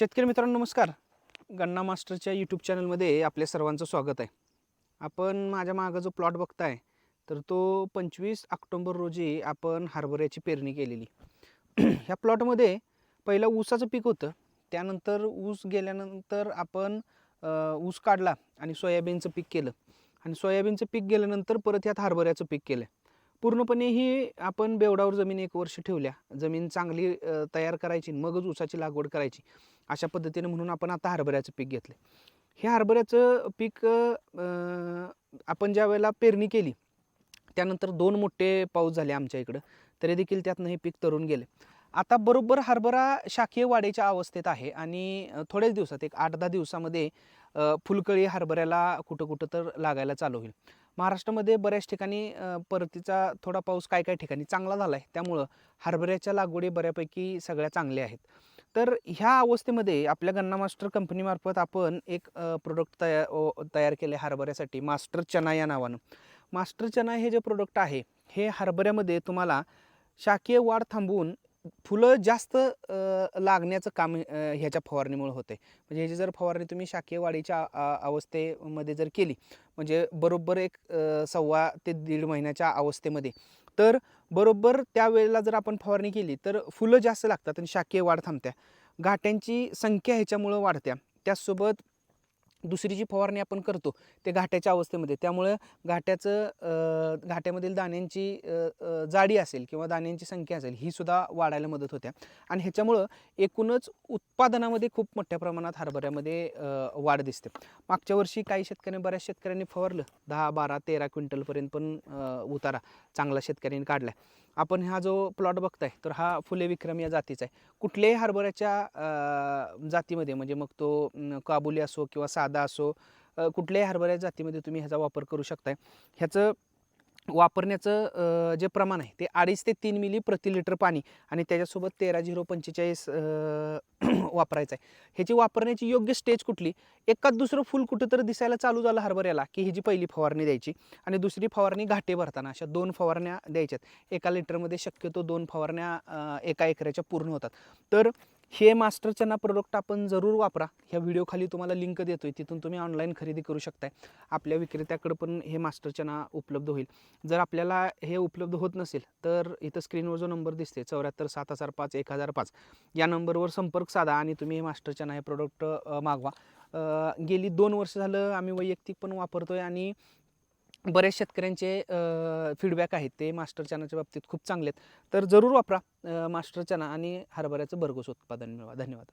शेतकरी मित्रांनो नमस्कार. गन्ना मास्टरच्या यूट्यूब चॅनलमध्ये आपल्या सर्वांचं स्वागत आहे. आपण माझ्या मागं जो प्लॉट बघताय तर तो पंचवीस ऑक्टोंबर रोजी आपण हरभऱ्याची पेरणी केलेली. ह्या प्लॉटमध्ये पहिलं ऊसाचं पीक होतं. त्यानंतर ऊस गेल्यानंतर आपण ऊस काढला आणि सोयाबीनचं पीक केलं. आणि सोयाबीनचं पीक गेल्यानंतर परत ह्यात हरभऱ्याचं पीक केलं. पूर्णपणे ही आपण बेवडावर जमीन एक वर्ष ठेवल्या. जमीन चांगली तयार करायची मगच ऊसाची लागवड करायची अशा पद्धतीने म्हणून आपण आता हरभऱ्याचं पीक घेतलं हे हरभऱ्याचं पीक आपण ज्या वेळेला पेरणी केली त्यानंतर दोन मोठे पाऊस झाले आमच्या इकडं तरी देखील त्यातनं हे पीक तरून गेले. आता बरोबर हरभरा शाकीय वाढीच्या अवस्थेत आहे आणि थोड्याच दिवसात एक आठ दहा दिवसामध्ये फुलकळी हरभऱ्याला कुठं कुठं तर लागायला चालू होईल. महाराष्ट्रामध्ये बऱ्याच ठिकाणी परतीचा थोडा पाऊस काय काय ठिकाणी चांगला झाला आहे त्यामुळं हरभऱ्याच्या लागवडी बऱ्यापैकी सगळ्या चांगल्या आहेत. तर ह्या अवस्थेमध्ये आपल्या गन्ना मास्टर कंपनीमार्फत आपण एक प्रोडक्ट तया ओ- तयार केले हरभऱ्यासाठी मास्टर चना या नावानं. मास्टर चना हे जे प्रोडक्ट आहे हे हरभऱ्यामध्ये तुम्हाला शाकीय वाढ थांबवून फुलं जास्त लागण्याचं काम ह्याच्या फवारणीमुळे होते म्हणजे ह्याची जर फवारणी तुम्ही शाकीय वाढीच्या अवस्थेमध्ये जर केली म्हणजे बरोबर एक सव्वा ते दीड महिन्याच्या अवस्थेमध्ये तर बरोबर त्यावेळेला जर आपण फवारणी केली तर फुलं जास्त लागतात आणि शाकीय वाढ थांबत्या. घाट्यांची संख्या ह्याच्यामुळं वाढत्या. त्याचसोबत दुसरी जी फवारणी आपण करतो ते घाट्याच्या अवस्थेमध्ये. त्यामुळं घाट्याचं घाट्यामधील दाण्यांची जाडी असेल किंवा दाण्यांची संख्या असेल ही सुद्धा वाढायला मदत होत्या. आणि ह्याच्यामुळं एकूणच उत्पादनामध्ये खूप मोठ्या प्रमाणात हरभऱ्यामध्ये वाढ दिसते. मागच्या वर्षी काही शेतकऱ्यांनी बऱ्याच शेतकऱ्यांनी फवारलं. दहा बारा तेरा क्विंटलपर्यंत पण उतारा चांगला शेतकऱ्यांनी काढला आपण हा जो प्लॉट बघताय तर हा फुले विक्रम या जातीचा आहे. कुठल्याही हरभऱ्याच्या जातीमध्ये म्हणजे मग तो काबुली असो किंवा साधा असो कुठल्याही हरभऱ्या जातीमध्ये तुम्ही ह्याचा वापर करू शकताय. ह्याचं वापरण्याचं जे प्रमाण आहे ते अडीच ते तीन मिली प्रति लिटर पाणी आणि त्याच्यासोबत तेरा झिरो पंचेचाळीस वापरायचं आहे. ह्याची वापरण्याची योग्य स्टेज कुठली? एकाच दुसरं फुल कुठं तर दिसायला चालू झालं हरभऱ्याला की ही जी पहिली फवारणी द्यायची आणि दुसरी फवारणी घाटे भरताना अशा दोन फवारण्या द्यायच्यात. एका लिटरमध्ये शक्यतो दोन फवारण्या एका एकराच्या पूर्ण होतात. तर हे मास्टरचना प्रोडक्ट आपण जरूर वापरा. ह्या व्हिडिओखाली तुम्हाला लिंक देतो आहे तिथून तुम्ही ऑनलाईन खरेदी करू शकताय. आपल्या विक्रेत्याकडे पण हे मास्टरचना उपलब्ध होईल. जर आपल्याला हे उपलब्ध होत नसेल तर इथं स्क्रीनवर जो नंबर दिसते चौऱ्याहत्तर सात हजार पाच एक हजार पाच या नंबरवर संपर्क साधा आणि तुम्ही हे मास्टरचना हे प्रोडक्ट मागवा. गेली दोन वर्ष झालं आम्ही वैयक्तिक पण वापरतो आहे आणि बरेच शेतकऱ्यांचे फीडबॅक आहेत ते मास्टर चनाच्या बाबतीत खूप चांगले आहेत. तर जरूर वापरा मास्टर चना आणि हरभऱ्याचं भरघोस उत्पादन मिळवा. धन्यवाद.